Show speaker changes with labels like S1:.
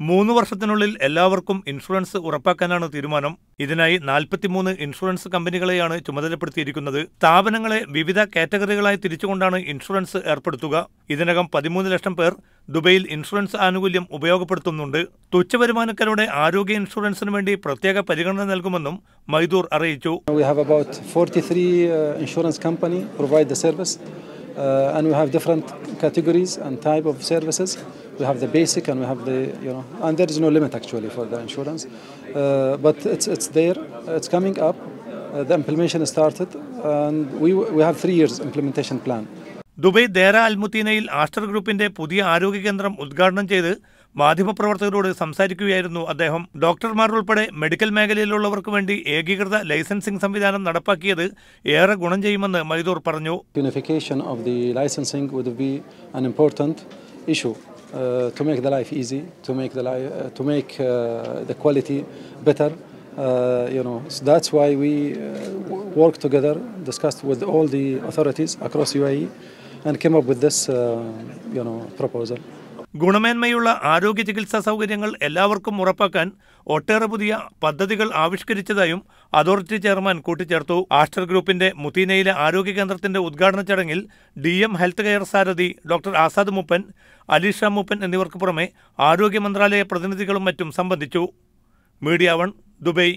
S1: മൂന്ന് വർഷത്തിനുള്ളിൽ എല്ലാവർക്കും ഇൻഷുറൻസ് ഉറപ്പാക്കാനാണ് തീരുമാനം. ഇതിനായി നാൽപ്പത്തിമൂന്ന് ഇൻഷുറൻസ് കമ്പനികളെയാണ് ചുമതലപ്പെടുത്തിയിരിക്കുന്നത്. സ്ഥാപനങ്ങളെ വിവിധ കാറ്റഗറികളായി തിരിച്ചുകൊണ്ടാണ് ഇൻഷുറൻസ് ഏർപ്പെടുത്തുക. ഇതിനകം പതിമൂന്ന് ലക്ഷം പേർ ദുബൈയിൽ ഇൻഷുറൻസ് ആനുകൂല്യം ഉപയോഗപ്പെടുത്തുന്നുണ്ട്. തുച്ഛവരുമാനക്കാരുടെ ആരോഗ്യ ഇൻഷുറൻസിന് വേണ്ടി പ്രത്യേക പരിഗണന നൽകുമെന്നും മൈദൂർ അറിയിച്ചു.
S2: We have about 43 uh, insurance company provide the service, uh, and we have different categories and type of services. We have the basic, and we have the you know, and there is no limit actually for the insurance, uh, but it's it's there, it's coming up. Uh, the implementation started, and we we have three years implementation plan.
S1: Dubai Deira അൽമുത്തീനയിൽ Aster ഗ്രൂപ്പിന്റെ പുതിയ ആരോഗ്യ കേന്ദ്രം ഉദ്ഘാടനം ചെയ്ത് മാധ്യമപ്രവർത്തകരോട് സംസാരിക്കുകയായിരുന്നു അദ്ദേഹം ഡോക്ടർമാർ ഉൾപ്പെടെ മെഡിക്കൽ മേഖലയിലുള്ളവർക്ക് വേണ്ടി ഏകീകൃത ലൈസൻസിംഗ് സംവിധാനം നടപ്പാക്കിയത് ഏറെ ഗുണം ചെയ്യുമെന്ന് മൈദൂർ പറഞ്ഞു
S2: Unification of the licensing would be an important issue uh, to make the life easy, to make the li- uh, to make uh, the quality better. Uh, you know, so that's why we uh, worked together, discussed with all the authorities across UAE, and came up with this, uh, you know, proposal.
S1: ഗുണമേന്മയുള്ള ആരോഗ്യ ചികിത്സാ സൗകര്യങ്ങൾ എല്ലാവർക്കും ഉറപ്പാക്കാൻ ഒട്ടേറെ പുതിയ പദ്ധതികൾ ആവിഷ്കരിച്ചതായും അതോറിറ്റി ചെയർമാൻ കൂട്ടിച്ചേർത്തു. ആസ്റ്റർ ഗ്രൂപ്പിന്റെ മുത്തീനയിലെ ആരോഗ്യ കേന്ദ്രത്തിന്റെ ഉദ്ഘാടന ചടങ്ങിൽ ഡി എം ഹെൽത്ത് കെയർ സാരഥി ഡോക്ടർ ആസാദ് മൂപ്പൻ അലീഷ മൂപ്പൻ എന്നിവർക്ക് പുറമെ ആരോഗ്യ മന്ത്രാലയ പ്രതിനിധികളും മറ്റും സംബന്ധിച്ചു. Media One Dubai.